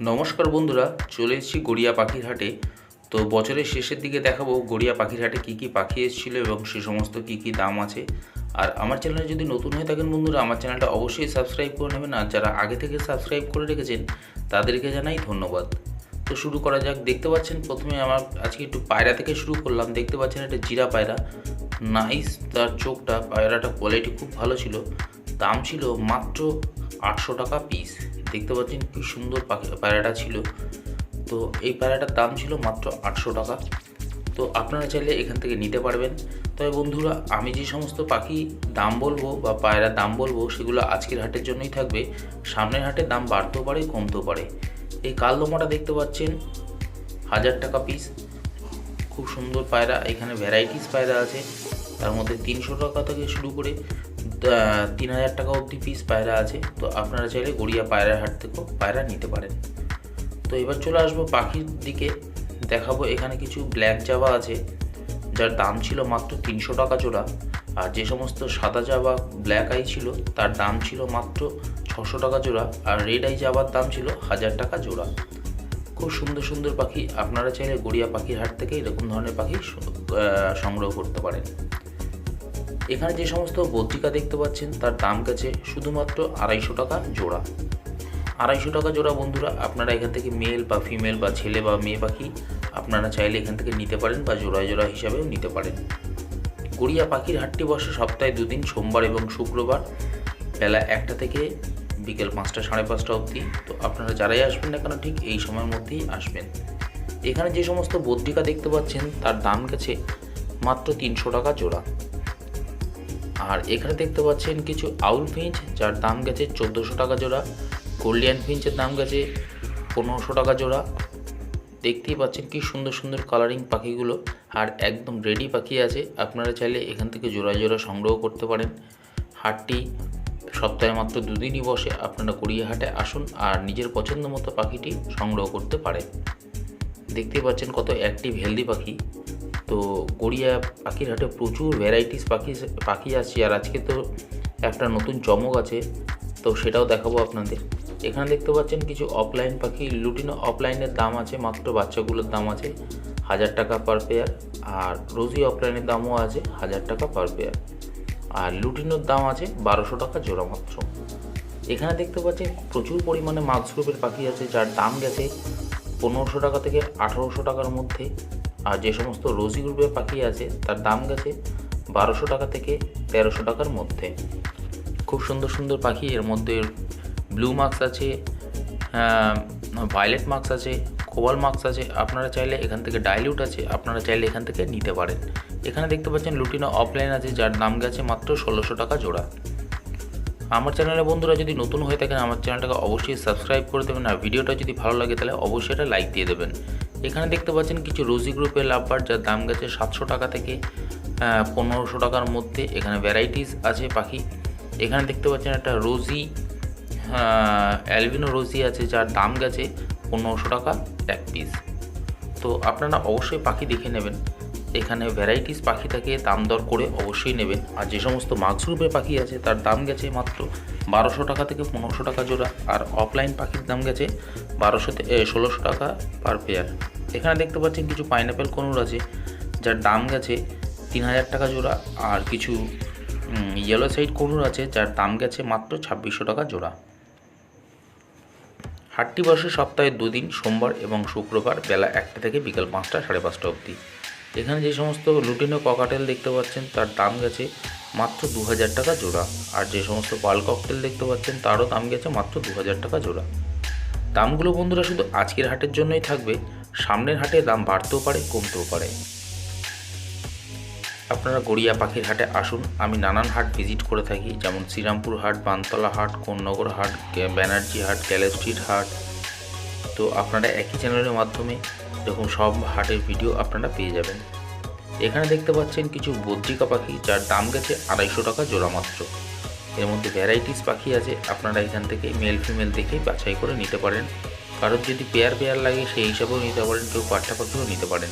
নমস্কার বন্ধুরা, চলে এসেছি গড়িয়া পাখির হাটে। তো বছরের শেষের দিকে দেখাবো গড়িয়া পাখির হাটে কী কী পাখি এসেছিল এবং সে সমস্ত কী কী দাম আছে। আর আমার চ্যানেলে যদি নতুন হয়ে থাকেন বন্ধুরা, আমার চ্যানেলটা অবশ্যই সাবস্ক্রাইব করে নেবেন আর যারা আগে থেকে সাবস্ক্রাইব করে রেখেছেন, তাদেরকে জানাই ধন্যবাদ। তো শুরু করা যাক, দেখতে পাচ্ছেন প্রথমে আমার আজকে একটু পায়রা থেকে শুরু করলাম, দেখতে পাচ্ছেন এটা জিরা পায়রা। নাইস, তার চোখটা, পায়রাটা কোয়ালিটি খুব ভালো ছিল। দাম ছিল মাত্র আটশো টাকা পিস দেখতে পাচ্ছেন কি সুন্দর পাখি, পায়রাটা ছিল। তো এই পায়রাটার দাম ছিল মাত্র আটশো টাকা। তো আপনারা চাইলে এখান থেকে নিতে পারবেন। তবে বন্ধুরা, আমি যে সমস্ত পাখি দাম বলব বা পায়রার দাম বলব, সেগুলো আজকের হাটের জন্যই থাকবে। সামনের হাটে দাম বাড়তেও পারে, কমতেও পারে। এই কালদমাটা দেখতে পাচ্ছেন, হাজার টাকা পিস খুব সুন্দর পায়রা, এখানে ভ্যারাইটিস পায়রা আছে। তার মধ্যে তিনশো টাকা থেকে শুরু করে তিন হাজার টাকা অবধি পিস পায়রা আছে। তো আপনারা চাইলে গড়িয়া পায়রার হাট থেকেও পায়রা নিতে পারেন। তো এবার চলে আসব পাখির দিকে। দেখাবো এখানে কিছু ব্ল্যাক জাবা আছে, যার দাম ছিল মাত্র তিনশো টাকা জোড়া। আর যে সমস্ত সাদা জাবা ব্ল্যাক আই ছিল, তার দাম ছিল মাত্র ছশো টাকা জোড়া। আর রেড আই জাবার দাম ছিল হাজার টাকা জোড়া। খুব সুন্দর সুন্দর পাখি। আপনারা চাইলে গড়িয়া পাখির হাট থেকে এরকম ধরনের পাখি সংগ্রহ করতে পারেন। এখানে যে সমস্ত বদ্রিকা দেখতে পাচ্ছেন, তার দাম গেছে শুধুমাত্র আড়াইশো টাকা জোড়া। আড়াইশো টাকা জোড়া বন্ধুরা, আপনারা এখান থেকে মেল বা ফিমেল বা ছেলে বা মেয়ে পাখি, আপনারা চাইলে এখান থেকে নিতে পারেন বা জোড়ায় জোড়া হিসাবেও নিতে পারেন। গড়িয়া পাখির হাটটি বসে সপ্তাহে দুদিন, সোমবার এবং শুক্রবার, বেলা একটা থেকে বিকেল পাঁচটা, সাড়ে পাঁচটা অবধি। তো আপনারা যারাই আসবেন না কেন, ঠিক এই সময়ের মধ্যেই আসবেন। এখানে যে সমস্ত বদ্রিকা দেখতে পাচ্ছেন, তার দাম গেছে মাত্র তিনশো টাকা জোড়া। আর এখানে দেখতে পাচ্ছেন কিছু আউল ফিঞ্চ, যার দাম গেছে চোদ্দোশো টাকা জোড়া। গোল্ডিয়ান ফিঞ্চের দাম গেছে পনেরোশো টাকা জোড়া। দেখতেই পাচ্ছেন কি সুন্দর সুন্দর কালারিং পাখিগুলো, আর একদম রেডি পাখি আছে। আপনারা চাইলে এখান থেকে জোড়া জোড়া সংগ্রহ করতে পারেন। হাটটি সপ্তাহে মাত্র দুদিনই বসে, আপনারা গড়িয়া হাটে আসুন আর নিজের পছন্দ মতো পাখিটি সংগ্রহ করতে পারেন। দেখতেই পাচ্ছেন কত অ্যাক্টিভ হেলদি পাখি। তো গড়িয়া পাখির হাটে প্রচুর ভ্যারাইটিস পাখি পাখি আসছে। আর আজকে তো একটা নতুন চমক আছে, তো সেটাও দেখাবো আপনাদের। এখানে দেখতে পাচ্ছেন কিছু অফলাইন পাখি। লুটিনো অফলাইনের দাম আছে, মাত্র বাচ্চাগুলোর দাম আছে হাজার টাকা পার পেয়ার আর রোজি অফলাইনের দামও আছে হাজার টাকা পার পেয়ার আর লুটিনোর দাম আছে বারোশো টাকা জোড়া মাত্র। এখানে দেখতে পাচ্ছেন প্রচুর পরিমাণে মাক্স গ্রুপের পাখি আছে, যার দাম গেছে পনেরোশো টাকা থেকে আঠারোশো টাকার মধ্যে। আর যে সমস্ত রোজি গ্রুপের পাখি আছে, তার দাম গেছে বারোশো টাকা থেকে তেরোশো টাকার মধ্যে। খুব সুন্দর সুন্দর পাখি, এর মধ্যে ব্লু মার্কস আছে ভায়োলেট মার্কস আছে, কোবাল মার্কস আছে। আপনারা চাইলে এখান থেকে ডাইলিউট আছে, আপনারা চাইলে এখান থেকে নিতে পারেন। এখানে দেখতে পাচ্ছেন লুটিনো অফলাইন আছে, যার দাম গেছে মাত্র ষোলোশো টাকা জোড়া। আমার চ্যানেলে বন্ধুরা যদি নতুন হয়ে থাকেন, আমার চ্যানেলটাকে অবশ্যই সাবস্ক্রাইব করে দেবেন, আর ভিডিওটা যদি ভালো লাগে, তাহলে অবশ্যই এটা লাইক দিয়ে দেবেন। এখানে দেখতে পাচ্ছেন কিছু রোজি গ্রুপের লাভবার, যার দাম গেছে সাতশো টাকা থেকে পনেরোশো টাকার মধ্যে। এখানে ভ্যারাইটিস আছে পাখি। এখানে দেখতে পাচ্ছেন একটা রোজি অ্যালবিনো রোজি আছে, যার দাম গেছে পনেরোশো টাকা এক পিস তো আপনারা অবশ্যই পাখি দেখে নেবেন। এখানে ভ্যারাইটিস পাখি থাকে, দাম দর করে অবশ্যই নেবেন। আর যে সমস্ত মাক্স গ্রুপের পাখি আছে, তার দাম গেছে মাত্র বারোশো টাকা থেকে পনেরোশো টাকা জোড়া। আর অফলাইন পাখির দাম গেছে বারোশো ষোলোশো টাকা পার পেয়ার এখানে দেখতে পাচ্ছেন কিছু পাইনাপেল কনুর আছে, যার দাম গেছে তিন হাজার টাকা জোড়া। আর কিছু ইয়েলো সাইড কনুর আছে, যার দাম গেছে মাত্র ছাব্বিশশো টাকা জোড়া। হাটটি বসে সপ্তাহে দুদিন, সোমবার এবং শুক্রবার বেলা একটা থেকে বিকাল পাঁচটা, সাড়ে পাঁচটা অবধি। এখানে যে সমস্ত লুটিনো ককাটেল দেখতে পাচ্ছেন, তার দাম গেছে মাত্র দু হাজার টাকা জোড়া। আর যে সমস্ত পাল ককটেল দেখতে পাচ্ছেন, তারও দাম গেছে মাত্র দু হাজার টাকা জোড়া। দামগুলো বন্ধুরা শুধু আজকের হাটের জন্যই থাকবে, সামনের হাটে দাম বাড়তেও পারে, কমতেও পারে। আপনারা গড়িয়া পাখির হাটে আসুন, আমি নানান হাট ভিজিট করে থাকি, যেমন শ্রীরামপুর হাট, বানতলা হাট, কোন্নগর হাট, ব্যানার্জি হাট ক্যালে স্ট্রিট হাট। তো আপনারা একই চ্যানেলের মাধ্যমে এরকম সব হাটের ভিডিও আপনারা পেয়ে যাবেন। এখানে দেখতে পাচ্ছেন কিছু বদ্রিকা পাখি, যার দাম গেছে আড়াইশো টাকা জোড়া মাত্র। এর মধ্যে ভ্যারাইটিস পাখি আছে, আপনারা এখান থেকে মেল ফিমেল দেখে বাছাই করে নিতে পারেন। কারোর যদি পেয়ার পেয়ার লাগে, সেই হিসাবেও নিতে পারেন, কেউ পাট্টা পাখিও নিতে পারেন।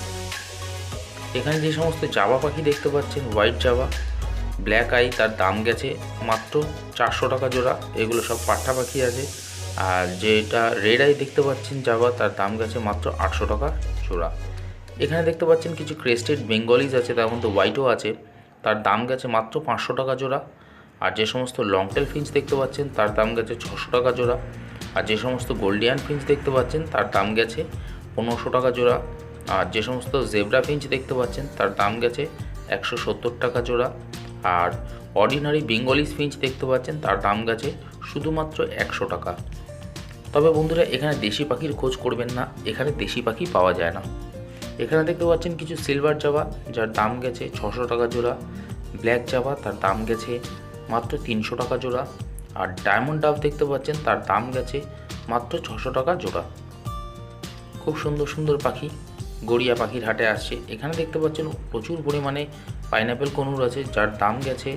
এখানে যে সমস্ত জাবা পাখি দেখতে পাচ্ছেন হোয়াইট জাবা ব্ল্যাক আই তার দাম গেছে মাত্র চারশো টাকা জোড়া। এগুলো সব পাট্টা পাখি আছে। আর যেটা রেড আই দেখতে পাচ্ছেন জাবা তার দাম গেছে মাত্র আটশো টাকা জোড়া এখানে দেখতে পাচ্ছেন কিছু ক্রেস্টেড বেঙ্গলিজ আছে, তার মধ্যে হোয়াইটও আছে, তার দাম গেছে মাত্র পাঁচশো টাকা জোড়া আর যে সমস্ত লংটেল ফিঞ্চ দেখতে পাচ্ছেন, তার দাম গেছে ছশো টাকা জোড়া আর যে সমস্ত গোল্ডিয়ান ফিঞ্চ দেখতে পাচ্ছেন, তার দাম গেছে পনেরোশো টাকা জোড়া আর যে সমস্ত জেব্রা ফিঞ্চ দেখতে পাচ্ছেন, তার দাম গেছে একশো সত্তর টাকা জোড়া আর অর্ডিনারি বেঙ্গলি স্পিঞ্চ দেখতে পাচ্ছেন, তার দাম গেছে শুধুমাত্র একশো টাকা। তবে বন্ধুরা, এখানে দেশি পাখির খোঁজ করবেন না, এখানে দেশি পাখি পাওয়া যায় না। এখানে দেখতে পাচ্ছেন কিছু সিলভার জাবা যার দাম গেছে ছশো টাকা জোড়া। ব্ল্যাক জাবা তার দাম গেছে মাত্র তিনশো টাকা জোড়া। আর ডায়মন্ড ডাব দেখতে পাচ্ছেন, তার দাম গেছে মাত্র ছশো টাকা জোড়া। খুব সুন্দর সুন্দর পাখি, গড়িয়া পাখির হাটে আসছে। এখানে দেখতে পাচ্ছেন প্রচুর পরিমাণে পাইনাপেল কনুর আছে, যার দাম গেছে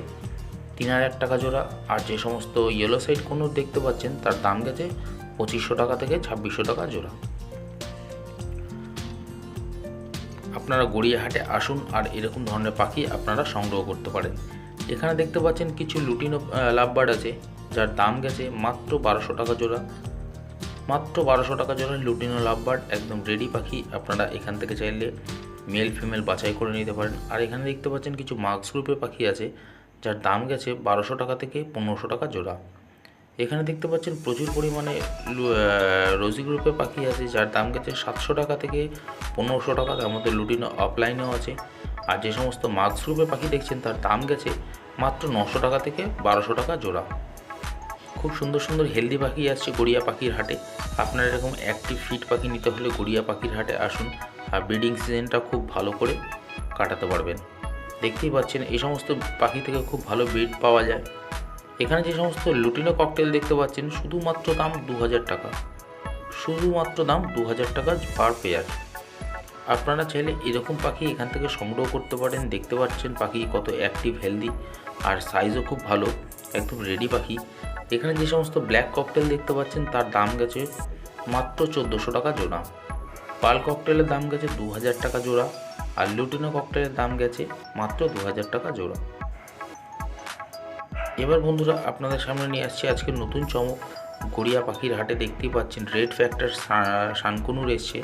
তিন হাজার টাকা জোড়া। আর যে সমস্ত ইয়েলো সাইড কোনো দেখতে পাচ্ছেন, তার দাম গেছে পঁচিশশো টাকা থেকে ছাব্বিশশো টাকা জোড়া। আপনারা গড়িয়াহাটে আসুন আর এরকম ধরনের পাখি আপনারা সংগ্রহ করতে পারেন। এখানে দেখতে পাচ্ছেন কিছু লুটিনো লাভবার্ড আছে, যার দাম গেছে মাত্র বারোশো টাকা জোড়া। মাত্র বারোশো টাকা জোড়া লুটিনো লাভবার্ড একদম রেডি পাখি, আপনারা এখান থেকে চাইলে মেল ফিমেল বাছাই করে নিতে পারেন। আর এখানে দেখতে পাচ্ছেন কিছু মার্কস গ্রুপের পাখি আছে যার দাম গেছে বারোশো টাকা থেকে পনেরোশো টাকা জোড়া। এখানে দেখতে পাচ্ছেন প্রচুর পরিমাণে রোজি গ্রুপের পাখি আছে, যার দাম গেছে সাতশো টাকা থেকে পনেরোশো টাকা। তার মধ্যে লুটিনো অফলাইনেও আছে। আর যে সমস্ত মার্কস গ্রুপের পাখি দেখছেন, তার দাম গেছে মাত্র নশো টাকা থেকে বারোশো টাকা জোড়া। খুব সুন্দর সুন্দর হেলদি পাখি আসছে গড়িয়া পাখির হাটে। আপনার এরকম অ্যাক্টিভ ফিট পাখি নিতে হলে গড়িয়া পাখির হাটে আসুন। আর ব্রিডিং সিজনটা খুব ভালো করে কাটাতে পারবেন। দেখতেই পাচ্ছেন, এই সমস্ত পাখি থেকে খুব ভালো ব্রিড পাওয়া যায়। এখানে যে সমস্ত লুটিনো ককটেল দেখতে পাচ্ছেন, শুধুমাত্র দাম দু হাজার টাকা। শুধুমাত্র দাম দু হাজার টাকা পার পেয়ার আপনারা চাইলে এরকম পাখি এখান থেকে সংগ্রহ করতে পারেন, দেখতে পাচ্ছেন পাখি কত অ্যাক্টিভ হেলদি আর সাইজও খুব ভালো, একদম রেডি পাখি। এখানে যে সমস্ত ব্ল্যাক ককটেল দেখতে পাচ্ছেন, তার দাম গেছে মাত্র চোদ্দোশো টাকা জোড়া। পাল ককটেলের দাম গেছে দু হাজার টাকা জোড়া। আর লুটিনো ককটেলের দাম গেছে মাত্র দু হাজার টাকা জোড়া। এবার বন্ধুরা আপনাদের সামনে নিয়ে আসছি আজকে নতুন চমক। গড়িয়া পাখির হাটে দেখতেই পাচ্ছেন, রেড ফ্যাক্টর শানকুনুর এসছে।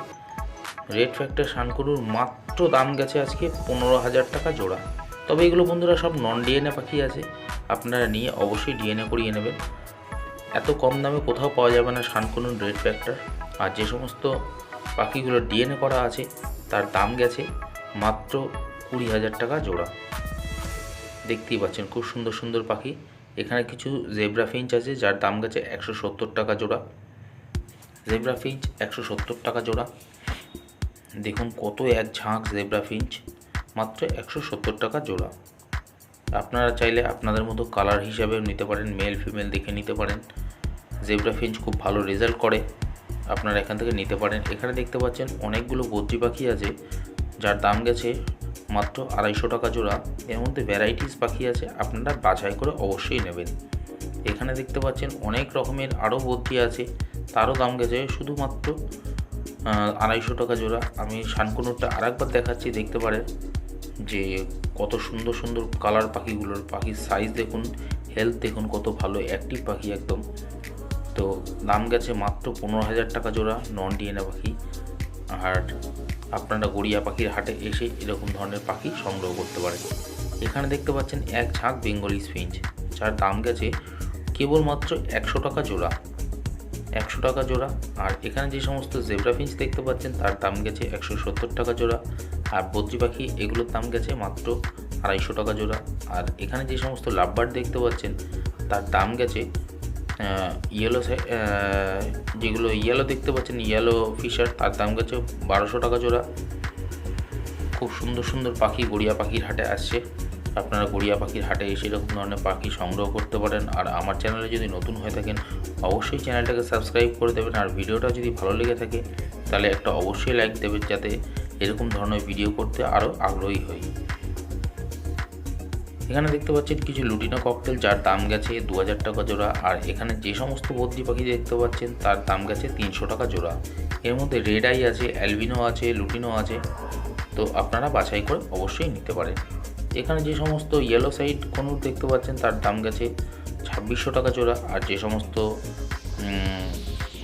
রেড ফ্যাক্টর শানকুনুর মাত্র দাম গেছে আজকে পনেরো হাজার টাকা জোড়া। তবে এগুলো বন্ধুরা সব নন ডিএনএ পাখি আছে, আপনারা নিয়ে অবশ্যই ডিএনএ করিয়ে নেবেন। এত কম দামে কোথাও পাওয়া যাবে না শানকুনুর রেড ফ্যাক্টর। আর যে সমস্ত পাখিগুলো ডিএনএ করা আছে, তার দাম গেছে মাত্র কুড়ি হাজার টাকা জোড়া। দেখতেই পাচ্ছেন, খুব সুন্দর সুন্দর পাখি। এখানে কিছু জেব্রা ফিঞ্চ আছে, যার দাম গেছে একশো সত্তর টাকা জোড়া। জেব্রা ফিঞ্চ একশো সত্তর টাকা জোড়া। দেখুন কত এক ঝাঁক জেব্রা ফিঞ্চ মাত্র একশো সত্তর টাকা জোড়া। আপনারা চাইলে আপনাদের মতো কালার হিসাবেও নিতে পারেন মেল ফিমেল দেখে নিতে পারেন। জেব্রা ফিঞ্চ খুব ভালো রেজাল্ট করে। আপনারা এখান থেকে নিতে পারেন। এখানে দেখতে পাচ্ছেন অনেকগুলো বদ্রি পাখি আছে। যার দাম গেছে মাত্র আড়াইশো টাকা জোড়া, এর মধ্যে ভ্যারাইটিস পাখি আছে, আপনারা বাছাই করে অবশ্যই নেবেন। এখানে দেখতে পাচ্ছেন অনেক রকমের আরও বদ্রি আছে, তারও দাম গেছে শুধুমাত্র আড়াইশো টাকা জোড়া। আমি শানকুনুরটা আরেকবার দেখাচ্ছি, দেখতে পারেন যে কত সুন্দর সুন্দর কালার পাখিগুলোর, পাখির সাইজ দেখুন হেলথ দেখুন, কত ভালো অ্যাক্টিভ পাখি একদম। তো দাম গেছে মাত্র পনেরো হাজার টাকা জোড়া নন ডিএনএ পাখি। আর আপনারা গড়িয়া পাখির হাটে এসে এরকম ধরনের পাখি সংগ্রহ করতে পারেন। এখানে দেখতে পাচ্ছেন এক ঝাঁক বেঙ্গলি স্পিঞ্চ যার দাম গেছে কেবলমাত্র একশো টাকা জোড়া। একশো টাকা জোড়া, আর এখানে যে সমস্ত জেব্রা ফিঞ্চ দেখতে পাচ্ছেন, তার দাম গেছে একশো সত্তর টাকা জোড়া, আর বদ্রি পাখি, এগুলোর দাম গেছে মাত্র আড়াইশো টাকা জোড়া, আর এখানে যে সমস্ত লাভবার দেখতে পাচ্ছেন, তার দাম গেছে ইয়েলো যেগুলো ইয়েলো দেখতে পাচ্ছেন ইয়েলো ফিশার তার দাম গেছে বারোশো টাকা জোড়া। খুব সুন্দর সুন্দর পাখি, গড়িয়া পাখির হাটে আসছে। আপনারা গড়িয়া পাখির হাটে এসে এরকম ধরনের পাখি সংগ্রহ করতে পারেন। আর আমার চ্যানেলে যদি নতুন হয়ে থাকেন, অবশ্যই চ্যানেলটাকে সাবস্ক্রাইব করে দেবেন। আর ভিডিওটা যদি ভালো লেগে থাকে, তাহলে একটা অবশ্যই লাইক দেবেন যাতে এরকম ধরনের ভিডিও করতে আরও আগ্রহী হই। এখানে দেখতে পাচ্ছেন কিছু লুটিনো ককটেল যার দাম গেছে দু হাজার টাকা জোড়া। আর এখানে যে সমস্ত বদ্রি পাখি দেখতে পাচ্ছেন, তার দাম গেছে তিনশো টাকা জোড়া। এর মধ্যে রেড আই আছে অ্যালবিনো আছে লুটিনো আছে। তো আপনারা বাছাই করে অবশ্যই নিতে পারেন। এখানে যে সমস্ত ইয়েলো সাইড কনুর দেখতে পাচ্ছেন, তার দাম গেছে ছাব্বিশশো টাকা জোড়া। আর যে সমস্ত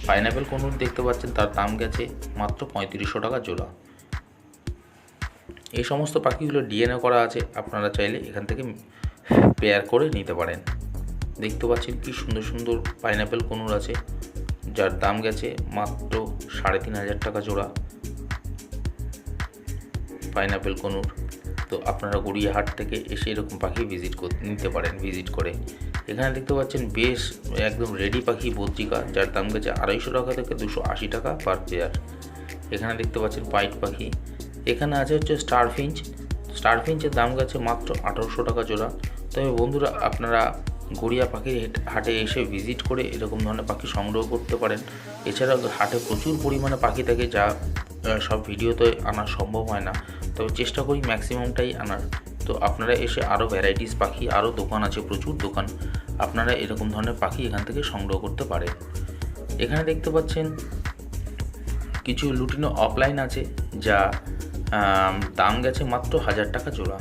পাইনাপেল কোনুর দেখতে পাচ্ছেন, তার দাম গেছে মাত্র পঁয়ত্রিশশো টাকা জোড়া। এই সমস্ত পাখিগুলো ডিএনএ করা আছে, আপনারা চাইলে এখান থেকে পেয়ার করে নিতে পারেন। দেখতে পাচ্ছেন কি সুন্দর সুন্দর পাইনাপেল কোনুর আছে, যার দাম গেছে মাত্র সাড়ে তিন হাজার টাকা জোড়া। পাইনাপেল কোনুর তো আপনারা গড়িয়াহাট থেকে এসে এরকম পাখি ভিজিট নিতে পারেন ভিজিট করে। এখানে দেখতে পাচ্ছেন বেশ একদম রেডি পাখি বদ্রিকা যার দাম গেছে আড়াইশো টাকা থেকে দুশো আশি টাকা পার পেয়ার এখানে দেখতে পাচ্ছেন পাইট পাখি এখানে আছে হচ্ছে স্টার ফিঞ্চ স্টার ফিঞ্চের দাম গেছে মাত্র আঠারোশো টাকা জোড়া। তবে বন্ধুরা, আপনারা গড়িয়া পাখির হাটে এসে ভিজিট করে এরকম ধরনের পাখি সংগ্রহ করতে পারেন। এছাড়াও হাটে প্রচুর পরিমাণে পাখি থাকে যা সব ভিডিওতে আনা সম্ভব হয় না। তবে চেষ্টা করি ম্যাক্সিমামটাই আনার। তো আপনারা এসে আরও ভ্যারাইটিস পাখি আরও দোকান আছে, প্রচুর দোকান। আপনারা এরকম ধরনের পাখি এখান থেকে সংগ্রহ করতে পারেন। এখানে দেখতে পাচ্ছেন কিছু লুটিনো অফলাইন আছে, যা দাম গেছে মাত্র হাজার টাকা জোড়া।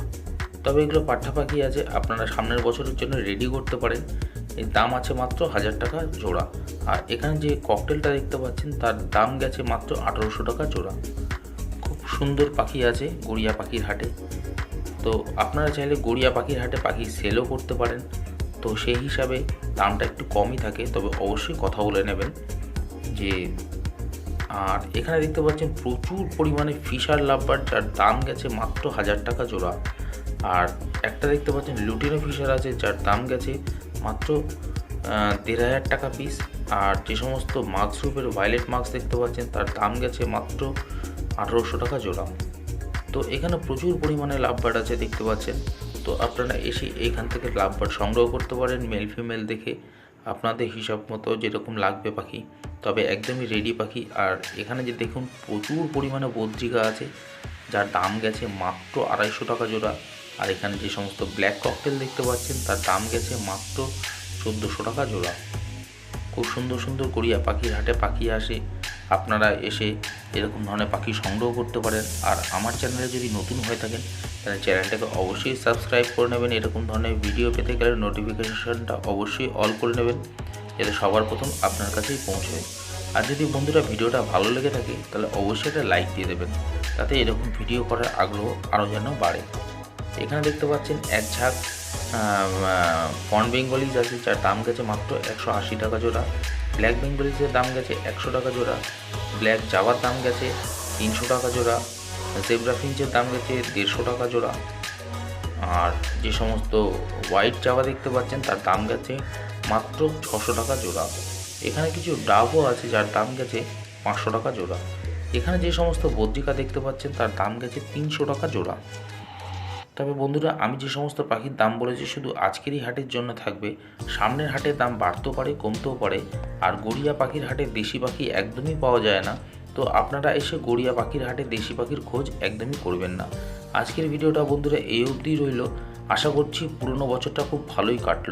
তবে এগুলো পাঠা পাখি আছে, আপনারা সামনের বছরের জন্য রেডি করতে পারেন। এর দাম আছে মাত্র হাজার টাকা জোড়া। আর এখানে যে ককটেলটা দেখতে পাচ্ছেন, তার দাম গেছে মাত্র আঠারোশো টাকা জোড়া। খুব সুন্দর পাখি আছে গড়িয়া পাখির হাটে। তো আপনারা চাইলে গড়িয়া পাখির হাটে পাখি সেলও করতে পারেন। তো সেই হিসাবে দামটা একটু কমই থাকে, তবে অবশ্যই কথা বলে নেবেন যে আর এখানে দেখতে পাচ্ছেন প্রচুর পরিমাণে ফিশার লাভবার যার দাম গেছে মাত্র হাজার টাকা জোড়া। আর একটা দেখতে পাচ্ছেন লুটিনো ফিশার আছে, যার দাম গেছে মাত্র দেড় হাজার টাকা পিস আর যে সমস্ত মাস্ক রূপের ভায়োলেট মাস্ক দেখতে পাচ্ছেন, তার দাম গেছে মাত্র আঠেরোশো টাকা জোড়া। তো এখানে প্রচুর পরিমাণে লাভবার্ড আছে দেখতে পাচ্ছেন। তো আপনারা এসে এইখান থেকে লাভবার্ড সংগ্রহ করতে পারেন মেল ফিমেল দেখে। আপনাদের হিসাব মতো যেরকম লাগবে পাখি তবে একদমই রেডি পাখি। আর এখানে যে দেখুন, প্রচুর পরিমাণে বদ্রিকা আছে, যার দাম গেছে মাত্র আড়াইশো টাকা জোড়া। আর এখানে যে সমস্ত ব্ল্যাক ককটেল দেখতে পাচ্ছেন, তার দাম গেছে মাত্র চোদ্দোশো টাকা জোড়া। খুব সুন্দর সুন্দর করিয়া পাখির হাটে পাখি আসে। আপনারা এসে এরকম ধরনের পাখি সংগ্রহ করতে পারেন। আর আমার চ্যানেলে যদি নতুন হয়ে থাকেন, তাহলে চ্যানেলটাকে অবশ্যই সাবস্ক্রাইব করে নেবেন। এরকম ধরনের ভিডিও পেতে গেলে নোটিফিকেশনটা অবশ্যই অল করে নেবেন। যাতে সবার প্রথম আপনার কাছেই পৌঁছবে আর যদি বন্ধুরা ভিডিওটা ভালো লেগে থাকে, তাহলে অবশ্যই একটা লাইক দিয়ে দেবেন। তাতে এরকম ভিডিও করার আগ্রহ আরও যেন বাড়ে। এখানে দেখতে পাচ্ছেন এক ঝাঁক ফন বেঙ্গলিজ আছে যার দাম গেছে মাত্র একশো আশি টাকা জোড়া। ব্ল্যাক বেঙ্গলিজের দাম গেছে একশো টাকা জোড়া। ব্ল্যাক জাবার দাম গেছে তিনশো টাকা জোড়া। জেব্রা ফিঞ্চের দাম গেছে দেড়শো টাকা জোড়া। আর যে সমস্ত হোয়াইট জাবা দেখতে পাচ্ছেন, তার দাম গেছে মাত্র ছশো টাকা জোড়া। এখানে কিছু ডাবও আছে যার দাম গেছে পাঁচশো টাকা জোড়া। এখানে যে সমস্ত বদ্রিকা দেখতে পাচ্ছেন তার দাম গেছে তিনশো টাকা জোড়া। তবে বন্ধুরা, আমি যে সমস্ত পাখির দাম বলেছি শুধু আজকেরই হাটের জন্য থাকবে। সামনের হাটের দাম বাড়তেও পারে, কমতেও পারে। আর গড়িয়া পাখির হাটে দেশি পাখি একদমই পাওয়া যায় না। তো আপনারা এসে গড়িয়া পাখির হাটে দেশি পাখির খোঁজ একদমই করবেন না। আজকের ভিডিওটা বন্ধুরা এই অবধিই রইল। আশা করছি পুরনো বছরটা খুব ভালোই কাটলো।